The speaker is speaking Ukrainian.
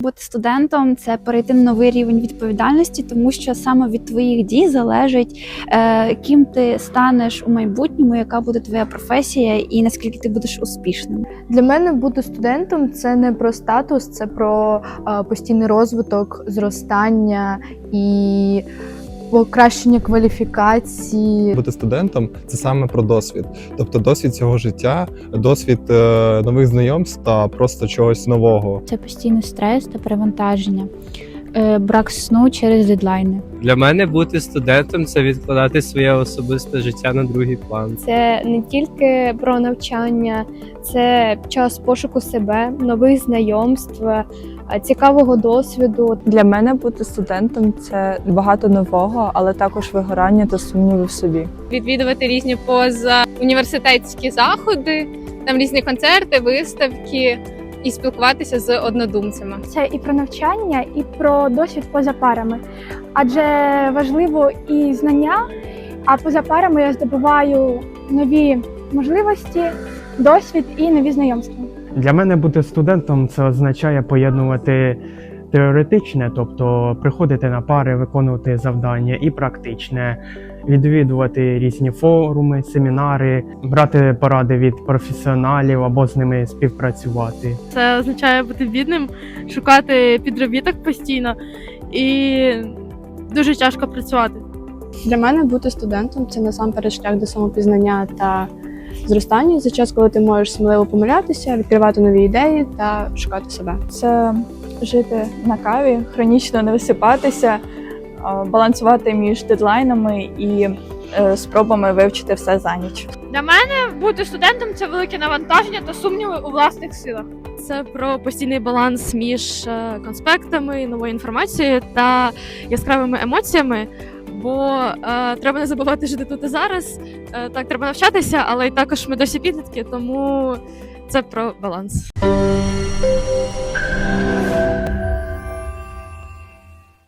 бути студентом це перейти на новий рівень відповідальності, тому що саме від твоїх дій залежить, е, ким ти станеш у майбутньому, яка буде твоя професія і наскільки ти будеш успішним. Для мене бути студентом це не про статус, це про е, постійний розвиток, зростання і покращення кваліфікації. Бути студентом це саме про досвід, тобто досвід цього життя, досвід е, нових знайомств та просто чогось нового. Це постійний стрес та перевантаження, брак сну через дедлайни. Для мене бути студентом це відкладати своє особисте життя на другий план. Це не тільки про навчання, це час пошуку себе, нових знайомств, е, цікавого досвіду. Для мене бути студентом це багато нового, але також вигорання та сумніви в собі. відвідувати різні позауніверситетські заходи, там різні концерти, виставки і спілкуватися з однодумцями. Це і про навчання, і про досвід поза парами. Адже важливо і знання, а поза парами я здобуваю нові можливості, досвід і нові знайомства. Для мене бути студентом це означає поєднувати теоретичне, тобто приходити на пари, виконувати завдання, і практичне, відвідувати різні форуми, семінари, брати поради від професіоналів або з ними співпрацювати. Це означає бути бідним, шукати підробіток постійно і дуже тяжко працювати. Для мене бути студентом це насамперед шлях до самопізнання та зростання за час, коли ти можеш сміливо помилятися, відкривати нові ідеї та шукати себе. Це жити на каві, хронічно не висипатися, балансувати між дедлайнами і е, спробами вивчити все за ніч. Для мене бути студентом це велике навантаження та сумніви у власних силах. Це про постійний баланс між е, конспектами, новою інформацією та яскравими емоціями. Бо е, треба не забувати жити тут і зараз. Е, так, треба навчатися, але й також ми досі підлітки, тому це про баланс.